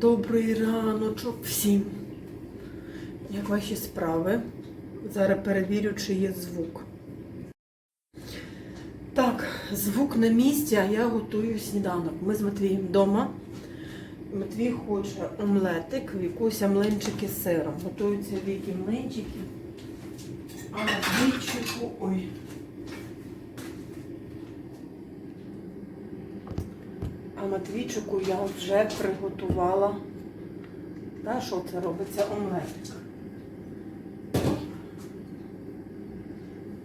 Добрий раночок всім. Як ваші справи? Зараз перевірю, чи є звук. Так, звук на місці, а я готую сніданок. Ми з Матвієм вдома. Матвій хоче омлетик, Вікуся млинчики з сиром. Готуються віки млинчики. А Матвійчику, ой. А Матвійчику я вже приготувала. Та, що це робиться омлетик?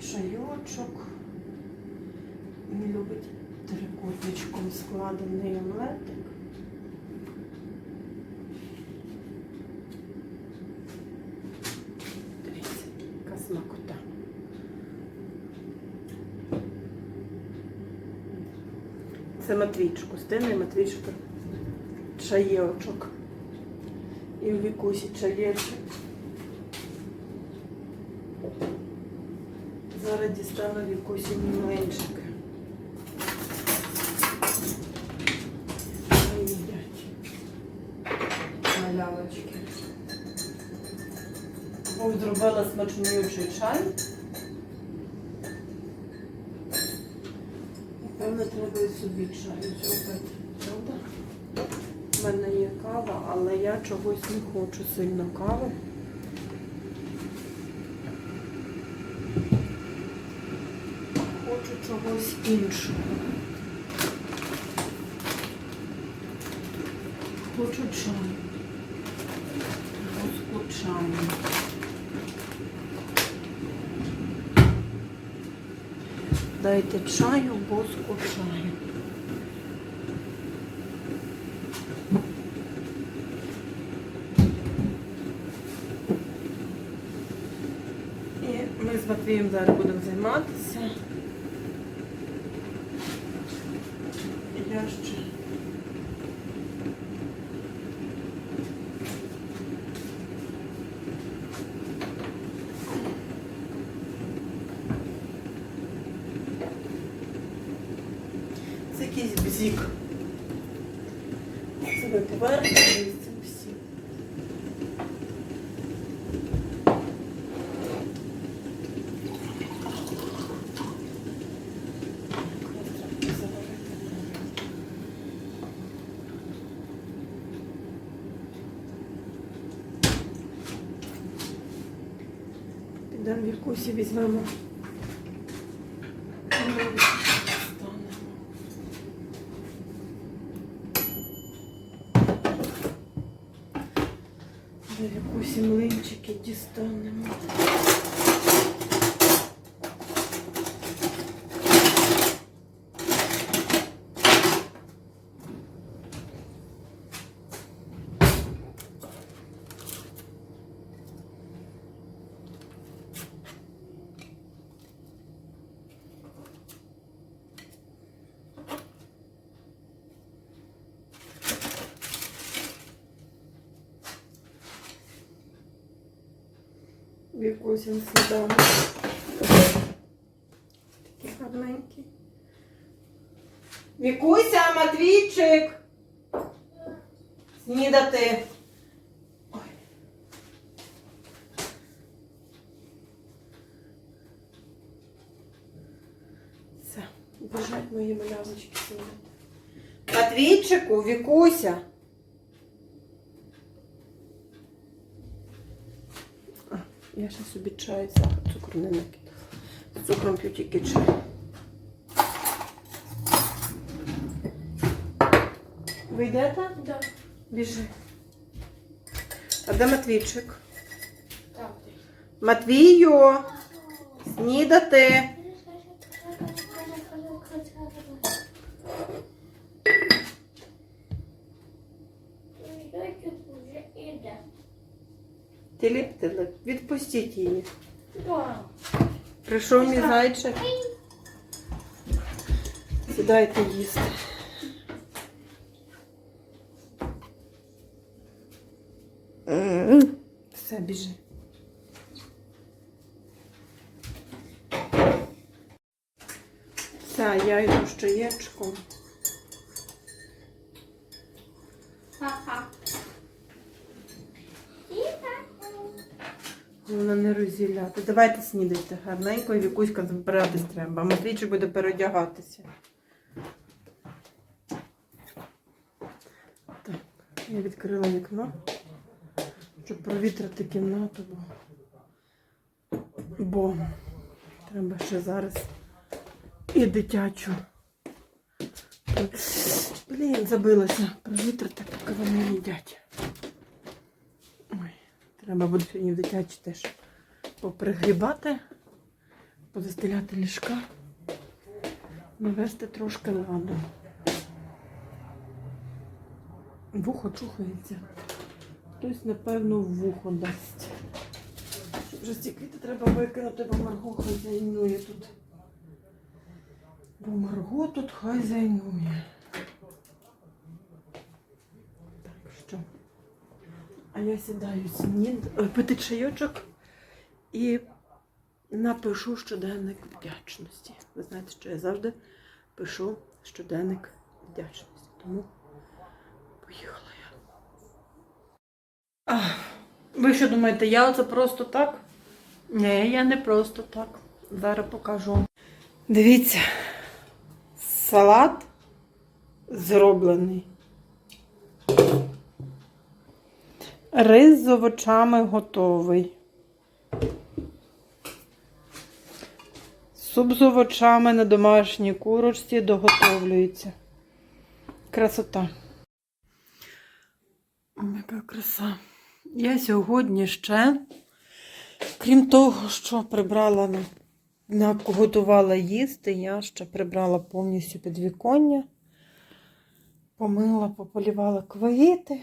Чайочок. Він любить трикутничком складений омлетик. Дивіться, яка смакота. Це Матвійчику, стине Матвійчику чаєвочок. І в вікусі чаєчок. Зараз дістану вікусі млинчики. Малявочки. Зробила смачнючий чай. Напевно, треба і собі чаю зробити, правда? У мене є кава, але я чогось не хочу сильно кави. Хочу чогось іншого. Хочу чаю. Гуску чаю. Дайте чаю, боску чаю. І ми з Матвієм зараз будемо займатися. Я ще. Це бзік. Це ми повернемося всі. Підемо в Віркусі візьмемо. До Віркусі млинчики дістанемо. Вікусін сніданок. Такий гарненький. Вікуся, Матвійчик! Снідати. Ой. Все, біжать мої малявочки снідати. Матвійчику, Вікуся. А, я ще собі чаю сахар, цукру не накину. З цукром п'ю тільки чай. Ви йдете? Да. Біжи. А де Матвійчик? Так. Матвію, снідати. Тиліп, відпустіть її. Прийшов мій зайчик. Сідайте їсти. Все, біжи. Все, я йду з чаєчком. Вона не розділяти. Давайте снідайте гарненько і Вікуська збиратись треба. А Матвійчик буде переодягатися. Так, я відкрила вікно, щоб провітрити кімнату, бо, треба ще зараз і дитячу. Блін, забилася. Провітрити, поки вони їдять. Треба буде сьогодні в дитячі теж попригрібати, позастеляти ліжка, навести трошки ладу. Вухо чухається. Хтось, напевно, вухо дасть. Щоб вже стільки треба викинути, бо Марго хазяйнує тут. Бо Марго тут хазяйнує. Так що. А я сідаю снід, ой, пити чайочок і напишу щоденник вдячності. Ви знаєте, що я завжди пишу щоденник вдячності. Тому поїхала я. А, ви що думаєте, я оце просто так? Ні, я не просто так. Зараз покажу. Дивіться, салат зроблений. Рис з овочами готовий. Суп з овочами на домашній курочці доготовлюється. Красота. О, яка краса. Я сьогодні ще, крім того, що прибрала на, наготувала їсти, я ще прибрала повністю підвіконня, помила, пополівала квіти.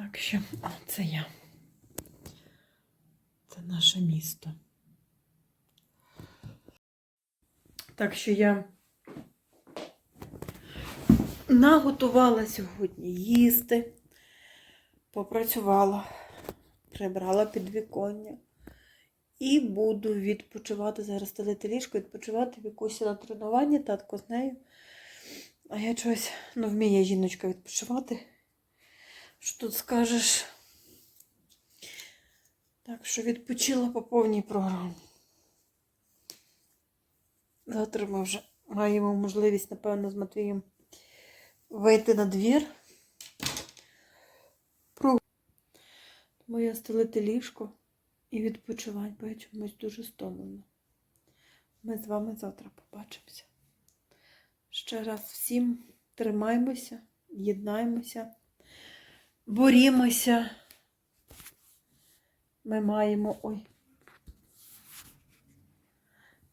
Так що, о, це я. Це наше місто. Так що я наготувала сьогодні їсти, попрацювала, прибрала підвіконня і буду відпочивати зараз стелити ліжко, відпочивати Вікусі на тренуванні, татко з нею. А я чогось ну, вміє жіночка відпочивати. Що тут скажеш? Так що відпочила по повній програмі. Завтра ми вже маємо можливість, напевно, з Матвієм вийти на двір. Тому я стелити ліжко і відпочивати, бо я чомусь дуже стомлена. Ми з вами завтра побачимося. Ще раз всім тримаймося, єднаймося, борімося. Ми маємо. Ой.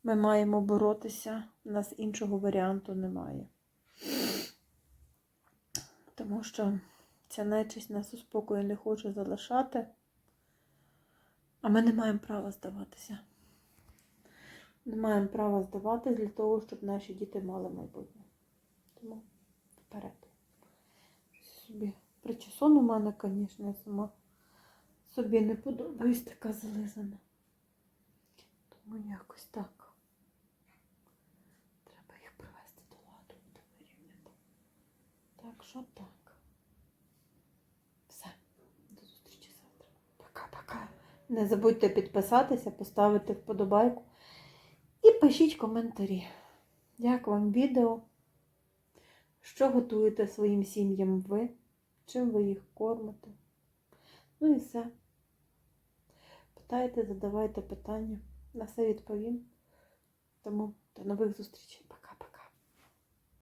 Ми маємо боротися, у нас іншого варіанту немає. Тому що ця нечисть нас у спокою не хоче залишати, а ми не маємо права здаватися. Не маємо права здаватися для того, щоб наші діти мали майбутнє. Тому вперед. Собі причесон у мене, звісно, я сама собі не подобаюсь така зализана. Тому якось так. Треба їх привести до ладу. Так що так. Все. До зустрічі завтра. Пока-пока. Не забудьте підписатися, поставити вподобайку і пишіть коментарі. Як вам відео? Що готуєте своїм сім'ям ви? Чим ви їх кормите? Ну і все. Питайте, задавайте питання. На все відповім. Тому до нових зустрічей.